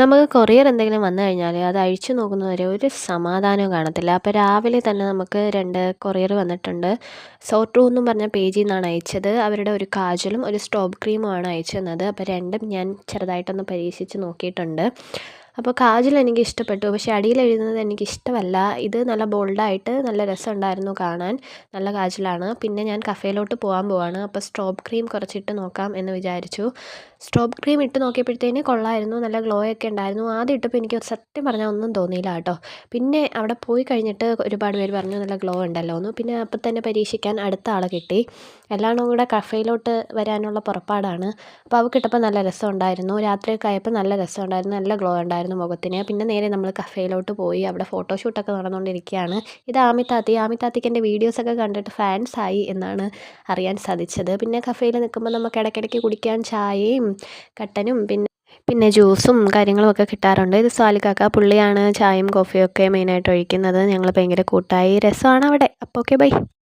നമുക്ക് കൊറിയർ എന്തെങ്കിലും വന്നു കഴിഞ്ഞാൽ അത് അഴിച്ചു നോക്കുന്നവരെ ഒരു സമാധാനവും കാണത്തില്ല. അപ്പോൾ രാവിലെ തന്നെ നമുക്ക് രണ്ട് കൊറിയർ വന്നിട്ടുണ്ട്. സോട്രൂ എന്നും പറഞ്ഞ പേജിൽ നിന്നാണ് അയച്ചത്. അവരുടെ ഒരു കാജലും ഒരു സ്റ്റോപ്പ് ക്രീമുമാണ് അയച്ചു തന്നത്. അപ്പോൾ രണ്ടും ഞാൻ ചെറുതായിട്ടൊന്ന് പരീക്ഷിച്ച് നോക്കിയിട്ടുണ്ട്. അപ്പോൾ കാജൽ എനിക്ക് ഇഷ്ടപ്പെട്ടു പക്ഷേ അടിയിൽ എഴുതുന്നത് എനിക്ക് ഇഷ്ടമല്ല ഇത് നല്ല ബോൾഡായിട്ട് നല്ല രസമുണ്ടായിരുന്നു കാണാൻ. നല്ല കാജലാണ്. പിന്നെ ഞാൻ കഫേയിലോട്ട് പോകാൻ പോവാണ്. അപ്പോൾ സ്ട്രോബ് ക്രീം കുറച്ചിട്ട് നോക്കാം എന്ന് വിചാരിച്ചു. സ്ട്രോബ് ക്രീം ഇട്ട് നോക്കിയപ്പോഴത്തേന് കൊള്ളായിരുന്നു. നല്ല ഗ്ലോ ഒക്കെ ഉണ്ടായിരുന്നു. ആദ്യം ഇട്ടപ്പോൾ എനിക്ക് സത്യം പറഞ്ഞാൽ ഒന്നും തോന്നിയില്ല കേട്ടോ. പിന്നെ അവിടെ പോയി കഴിഞ്ഞിട്ട് ഒരുപാട് പേര് പറഞ്ഞു നല്ല ഗ്ലോ ഉണ്ടല്ലോ എന്ന്. പിന്നെ അപ്പം തന്നെ പരീക്ഷിക്കാൻ അടുത്ത ആളെ കിട്ടി. എല്ലാവരും കൂടെ കഫേയിലോട്ട് വരാനുള്ള പുറപ്പാടാണ്. അപ്പോൾ അവൾക്ക് ഇട്ടപ്പോൾ നല്ല രസമുണ്ടായിരുന്നു. രാത്രിയൊക്കെ ആയപ്പോൾ നല്ല രസമുണ്ടായിരുന്നു. നല്ല ഗ്ലോ ഉണ്ടായിരുന്നു. മുഖത്തിന്. പിന്നെ നേരെ നമ്മൾ കഫേയിലോട്ട് പോയി അവിടെ ഫോട്ടോഷൂട്ടൊക്കെ നടന്നുകൊണ്ടിരിക്കുകയാണ് ഇത് ആമിത്താത്തി ആമിത്താത്തിക്ക് എന്റെ വീഡിയോസൊക്കെ കണ്ടിട്ട് ഫാൻസ് ആയി എന്നാണ് അറിയാൻ സാധിച്ചത്. പിന്നെ കഫേയിൽ നിൽക്കുമ്പോൾ നമുക്ക് ഇടയ്ക്കിടയ്ക്ക് കുടിക്കാൻ ചായയും കട്ടനും പിന്നെ പിന്നെ ജ്യൂസും കാര്യങ്ങളും ഒക്കെ കിട്ടാറുണ്ട്. ഇത് സാലിക്കാക്ക പുള്ളിയാണ് ചായയും കോഫിയും ഒക്കെ മെയിനായിട്ട് ഒഴിക്കുന്നത്. ഞങ്ങൾ ഭയങ്കര കൂട്ടായി. രസമാണ് അവിടെ. അപ്പോൾ ഓക്കെ ബൈ